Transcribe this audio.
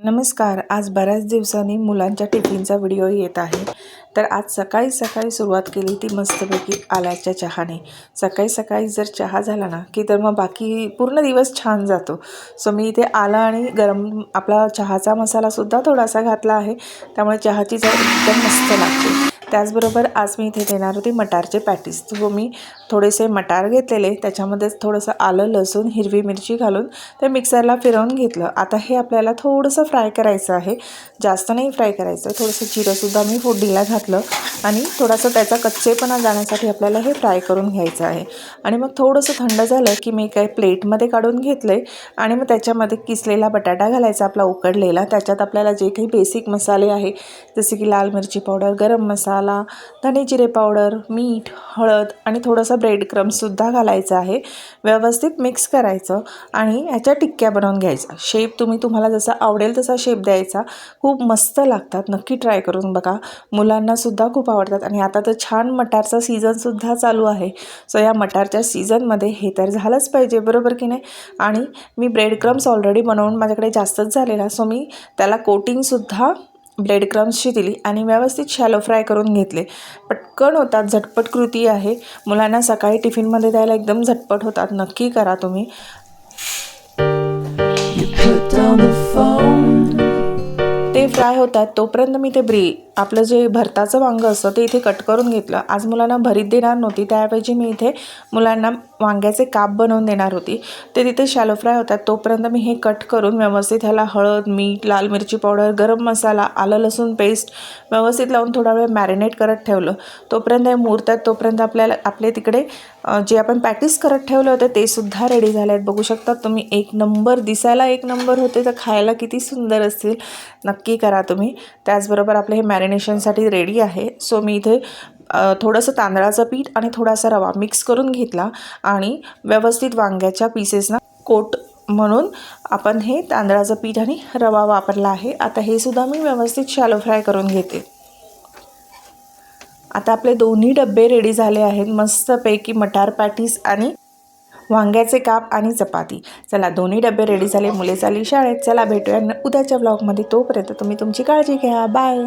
नमस्कार. आज बऱ्याच दिवसांनी मुलांच्या टिफिनचा व्हिडिओ येत आहे. तर आज सकाळी सकाळी सुरुवात केली ती मस्तपैकी आल्याच्या चहाने. सकाळी सकाळी जर चहा झाला ना की तर मग बाकी पूर्ण दिवस छान जातो. सो मी इथे आला आणि गरम आपला चहाचा मसालासुद्धा थोडासा घातला आहे. त्यामुळे चहाची चव एकदम मस्त लागते. त्याचबरोबर आज मी इथे देणार होती मटारचे पॅटीस. तो मी थोडेसे मटार घेतलेले त्याच्यामध्येच थोडंसं आलं लसूण हिरवी मिरची घालून ते मिक्सरला फिरवून घेतलं. आता हे आपल्याला थोडंसं फ्राय करायचं आहे. जास्त नाही फ्राय करायचं थोडंसं जिरंसुद्धा मी फोडणीला घातलं आणि थोडासा त्याचा कच्चेपणा जाण्यासाठी आपल्याला हे फ्राय करून घ्यायचं आहे. आणि मग थोडंसं थंड झालं की मी काही प्लेटमध्ये काढून घेतलं आहे आणि मग त्याच्यामध्ये किसलेला बटाटा घालायचा आपला उकडलेला. त्याच्यात आपल्याला जे काही बेसिक मसाले आहे जसे की लाल मिरची पावडर गरम मसाला धने जिरे पावडर मीठ हळद आणि थोडंसं ब्रेड क्रम्ससुद्धा घालायचं आहे. व्यवस्थित मिक्स करायचं आणि याच्या टिक्क्या बनवून घ्यायचा शेप तुम्ही तुम्हाला जसा आवडेल तसा शेप द्यायचा. खूप मस्त लागतात. नक्की ट्राय करून बघा. मुलांनासुद्धा खूप आवडतात. आणि आता तर छान मटारचा सीझनसुद्धा चालू आहे. सो या मटारच्या सीझनमध्ये हे तर झालंच पाहिजे. बरोबर की नाही? आणि मी ब्रेड क्रम्स ऑलरेडी बनवून माझ्याकडे जास्तच झालेला. सो मी त्याला कोटिंगसुद्धा ब्रेड क्रम्सची दिली आणि व्यवस्थित शॅलो फ्राय करून घेतले. पटकन होतात झटपट कृती आहे. मुलांना सकाळी टिफिनमध्ये द्यायला एकदम झटपट होतात. नक्की करा तुम्ही. ते फ्राय होतात तोपर्यंत मी ते ब्री आपलं जे भरताचं वांगं असतं ते इथे कट करून घेतलं. आज मुलांना भरीत देणार नव्हती त्याऐवजी मी इथे मुलांना वांग्याचे काप बनवून देणार होती. ते तिथे शॅलो फ्राय होतात तोपर्यंत मी हे कट करून व्यवस्थित ह्याला हळद मीठ लाल मिरची पावडर गरम मसाला आलं लसूण पेस्ट व्यवस्थित लावून थोडा वेळ मॅरिनेट करत ठेवलं. तोपर्यंत हे मुरतात तोपर्यंत आपल्याला आपले तिकडे जे आपण पॅटीस करत ठेवलं होते ते सुद्धा रेडी झाले आहेत बघू शकता तुम्ही एक नंबर दिसायला एक नंबर होते तर खायला किती सुंदर असतील. नक्की करा तुम्ही. त्याचबरोबर आपलं हे मॅरिनेशनसाठी रेडी आहे. सो मी इथे थोडंसं तांदळाचं पीठ आणि थोडासा रवा मिक्स करून घेतला आणि व्यवस्थित वांग्याच्या पीसेसना कोट म्हणून आपण हे तांदळाचं पीठ आणि रवा वापरला आहे. आता हे सुद्धा मी व्यवस्थित शॅलो फ्राय करून घेते. आता आपले दोन्ही डबे रेडी झाले आहेत. मस्तपैकी मटार पॅटीस आणि वांग्याचे काप आणि चपाती. चला दोन्ही डबे रेडी झाले. मुले चाली शाळेत. चला भेटूया उद्याच्या ब्लॉगमध्ये तोपर्यंत तुम्ही तुमची काळजी घ्या. बाय